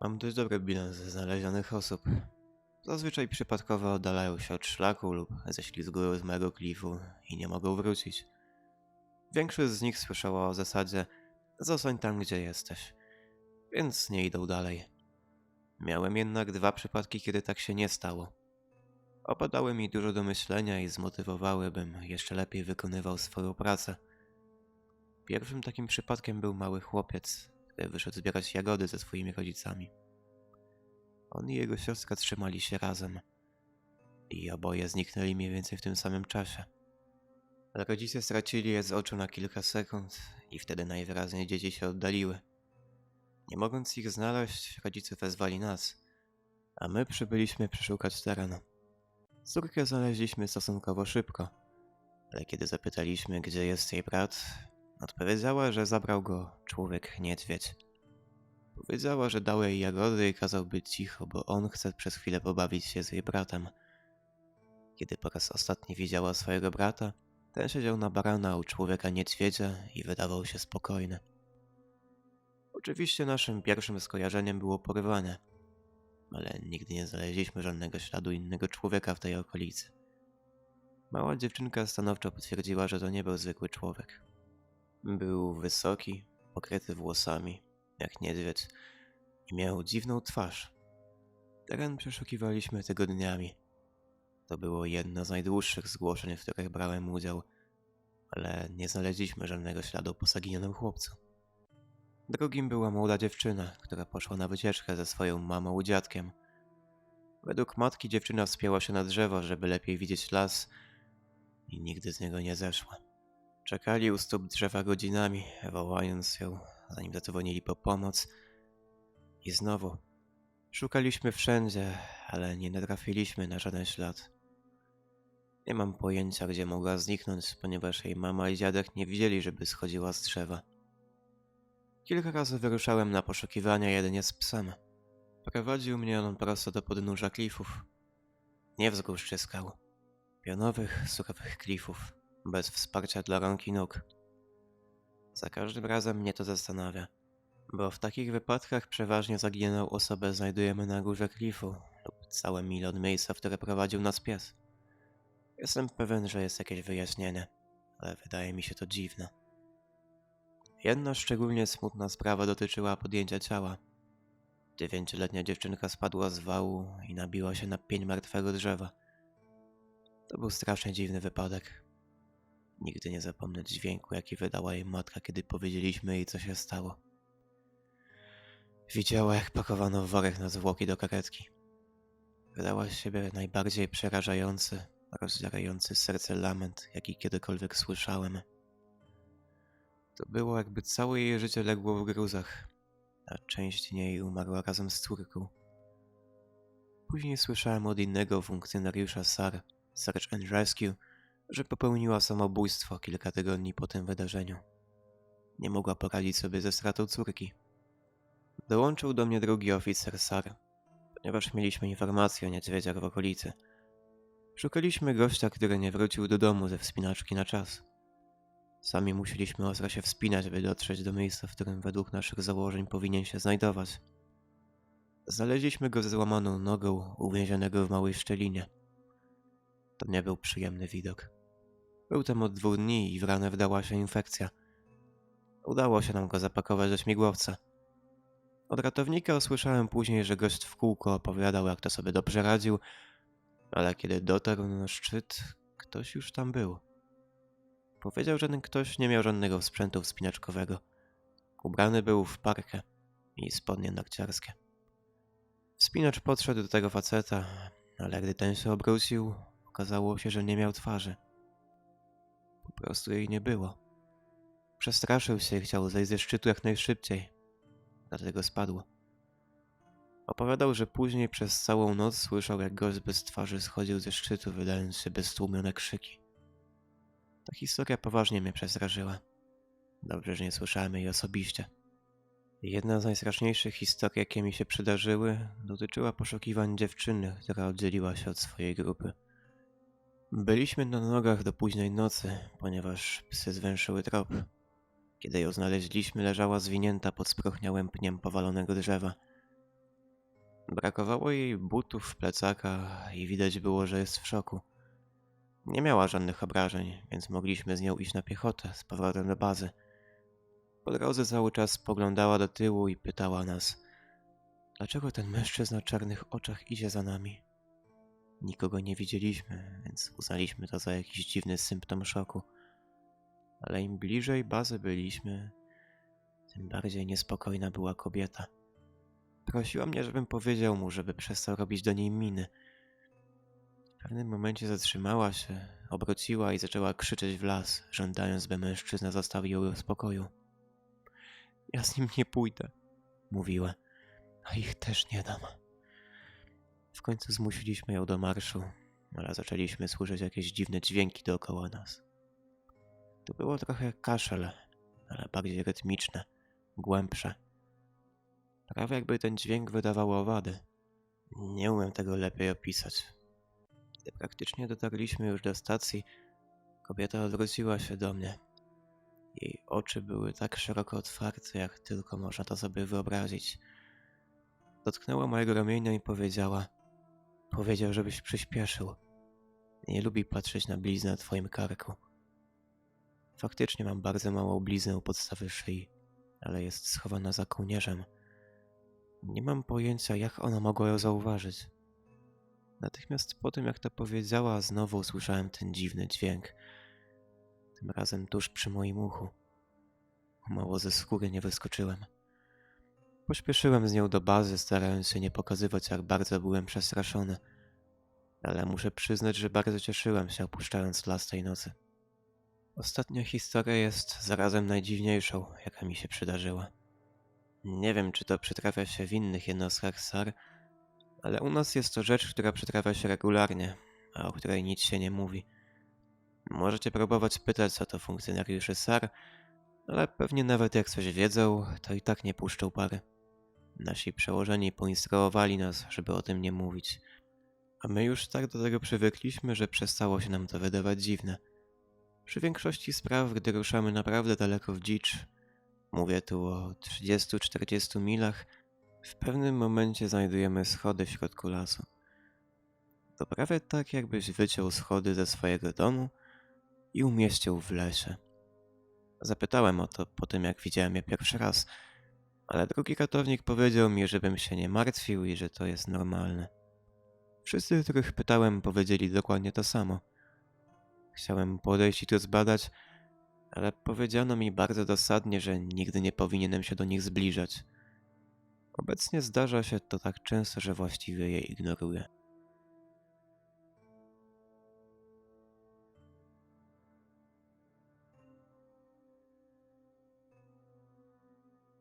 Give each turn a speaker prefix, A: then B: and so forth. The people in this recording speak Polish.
A: Mam dość dobry bilans znalezionych osób. Zazwyczaj przypadkowo oddalają się od szlaku lub ześlizgują z mego klifu i nie mogą wrócić. Większość z nich słyszała o zasadzie zostań tam, gdzie jesteś, więc nie idą dalej. Miałem jednak dwa przypadki, kiedy tak się nie stało. Opadały mi dużo do myślenia i zmotywowały, bym jeszcze lepiej wykonywał swoją pracę. Pierwszym takim przypadkiem był mały chłopiec, wyszedł zbierać jagody ze swoimi rodzicami. On i jego siostra trzymali się razem i oboje zniknęli mniej więcej w tym samym czasie. Rodzice stracili je z oczu na kilka sekund i wtedy najwyraźniej dzieci się oddaliły. Nie mogąc ich znaleźć, rodzice wezwali nas, a my przybyliśmy przeszukać teren. Córkę znaleźliśmy stosunkowo szybko, ale kiedy zapytaliśmy, gdzie jest jej brat, odpowiedziała, że zabrał go człowiek niedźwiedź. Powiedziała, że dał jej jagody i kazał być cicho, bo on chce przez chwilę pobawić się z jej bratem. Kiedy po raz ostatni widziała swojego brata, ten siedział na barana u człowieka niedźwiedzia i wydawał się spokojny. Oczywiście naszym pierwszym skojarzeniem było porwanie, ale nigdy nie znaleźliśmy żadnego śladu innego człowieka w tej okolicy. Mała dziewczynka stanowczo potwierdziła, że to nie był zwykły człowiek. Był wysoki, pokryty włosami, jak niedźwiedź, i miał dziwną twarz. Teren przeszukiwaliśmy tygodniami. To było jedno z najdłuższych zgłoszeń, w których brałem udział, ale nie znaleźliśmy żadnego śladu po zaginionym chłopcu. Drugim była młoda dziewczyna, która poszła na wycieczkę ze swoją mamą i dziadkiem. Według matki dziewczyna wspięła się na drzewo, żeby lepiej widzieć las i nigdy z niego nie zeszła. Czekali u stóp drzewa godzinami, wołając ją, zanim zadzwonili po pomoc. I znowu szukaliśmy wszędzie, ale nie natrafiliśmy na żaden ślad. Nie mam pojęcia, gdzie mogła zniknąć, ponieważ jej mama i dziadek nie widzieli, żeby schodziła z drzewa. Kilka razy wyruszałem na poszukiwania jedynie z psem. Prowadził mnie on prosto do podnóża klifów. Nie wzgórz czy skał. Pionowych, surowych klifów, bez wsparcia dla rąk i nóg. Za każdym razem mnie to zastanawia, bo w takich wypadkach przeważnie zaginioną osobę znajdujemy na górze klifu lub całe mile od miejsca, w które prowadził nas pies. Jestem pewien, że jest jakieś wyjaśnienie, ale wydaje mi się to dziwne. Jedna szczególnie smutna sprawa dotyczyła podjęcia ciała. Dziewięcioletnia dziewczynka spadła z wału i nabiła się na pień martwego drzewa. To był strasznie dziwny wypadek. Nigdy nie zapomnę dźwięku, jaki wydała jej matka, kiedy powiedzieliśmy jej, co się stało. Widziała, jak pakowano worek na zwłoki do karetki. Wydała z siebie najbardziej przerażający, rozdzierający serce lament, jaki kiedykolwiek słyszałem. To było, jakby całe jej życie legło w gruzach, a część niej umarła razem z córką. Później słyszałem od innego funkcjonariusza SAR, Search and Rescue, że popełniła samobójstwo kilka tygodni po tym wydarzeniu. Nie mogła poradzić sobie ze stratą córki. Dołączył do mnie drugi oficer SAR, ponieważ mieliśmy informacje o niedźwiedziach w okolicy. Szukaliśmy gościa, który nie wrócił do domu ze wspinaczki na czas. Sami musieliśmy ostro się wspinać, by dotrzeć do miejsca, w którym według naszych założeń powinien się znajdować. Znaleźliśmy go ze złamaną nogą, uwięzionego w małej szczelinie. To nie był przyjemny widok. Był tam od dwóch dni i w ranę wdała się infekcja. Udało się nam go zapakować do śmigłowca. Od ratownika usłyszałem później, że gość w kółko opowiadał, jak to sobie dobrze radził, ale kiedy dotarł na szczyt, ktoś już tam był. Powiedział, że ten ktoś nie miał żadnego sprzętu wspinaczkowego. Ubrany był w parkę i spodnie narciarskie. Wspinacz podszedł do tego faceta, ale gdy ten się obrócił, okazało się, że nie miał twarzy. Prostu jej nie było. Przestraszył się i chciał zejść ze szczytu jak najszybciej, dlatego spadł. Opowiadał, że później przez całą noc słyszał, jak gość bez twarzy schodził ze szczytu, wydając się beztłumione krzyki. Ta historia poważnie mnie przestraszyła. Dobrze, że nie słyszałem jej osobiście. Jedna z najstraszniejszych historii, jakie mi się przydarzyły, dotyczyła poszukiwań dziewczyny, która oddzieliła się od swojej grupy. Byliśmy na nogach do późnej nocy, ponieważ psy zwęszyły trop. Kiedy ją znaleźliśmy, leżała zwinięta pod spróchniałym pniem powalonego drzewa. Brakowało jej butów w plecakach i widać było, że jest w szoku. Nie miała żadnych obrażeń, więc mogliśmy z nią iść na piechotę z powrotem do bazy. Po drodze cały czas spoglądała do tyłu i pytała nas, dlaczego ten mężczyzna o czarnych oczach idzie za nami. Nikogo nie widzieliśmy, więc uznaliśmy to za jakiś dziwny symptom szoku. Ale im bliżej bazy byliśmy, tym bardziej niespokojna była kobieta. Prosiła mnie, żebym powiedział mu, żeby przestał robić do niej miny. W pewnym momencie zatrzymała się, obróciła i zaczęła krzyczeć w las, żądając, by mężczyzna zostawił ją w spokoju. Ja z nim nie pójdę, mówiła, a ich też nie dam. W końcu zmusiliśmy ją do marszu, ale zaczęliśmy słyszeć jakieś dziwne dźwięki dookoła nas. To było trochę jak kaszel, ale bardziej rytmiczne, głębsze. Prawie jakby ten dźwięk wydawał owady. Nie umiem tego lepiej opisać. Gdy praktycznie dotarliśmy już do stacji, kobieta odwróciła się do mnie. Jej oczy były tak szeroko otwarte, jak tylko można to sobie wyobrazić. Dotknęła mojego ramienia i powiedziała: Powiedział, żebyś przyspieszył. Nie lubi patrzeć na bliznę na twoim karku. Faktycznie mam bardzo małą bliznę u podstawy szyi, ale jest schowana za kołnierzem. Nie mam pojęcia, jak ona mogła ją zauważyć. Natychmiast po tym, jak to powiedziała, znowu usłyszałem ten dziwny dźwięk. Tym razem tuż przy moim uchu. Mało ze skóry nie wyskoczyłem. Pośpieszyłem z nią do bazy, starając się nie pokazywać, jak bardzo byłem przestraszony. Ale muszę przyznać, że bardzo cieszyłem się, opuszczając las tej nocy. Ostatnia historia jest zarazem najdziwniejszą, jaka mi się przydarzyła. Nie wiem, czy to przytrafia się w innych jednostkach SAR, ale u nas jest to rzecz, która przytrafia się regularnie, a o której nic się nie mówi. Możecie próbować pytać o to funkcjonariuszy SAR, ale pewnie nawet jak coś wiedzą, to i tak nie puszczą pary. Nasi przełożeni poinstruowali nas, żeby o tym nie mówić. A my już tak do tego przywykliśmy, że przestało się nam to wydawać dziwne. Przy większości spraw, gdy ruszamy naprawdę daleko w dzicz, mówię tu o 30-40 milach, w pewnym momencie znajdujemy schody w środku lasu. To prawie tak, jakbyś wyciął schody ze swojego domu i umieścił w lesie. Zapytałem o to po tym, jak widziałem je pierwszy raz, ale drugi ratownik powiedział mi, żebym się nie martwił i że to jest normalne. Wszyscy, których pytałem, powiedzieli dokładnie to samo. Chciałem podejść i to zbadać, ale powiedziano mi bardzo dosadnie, że nigdy nie powinienem się do nich zbliżać. Obecnie zdarza się to tak często, że właściwie je ignoruję.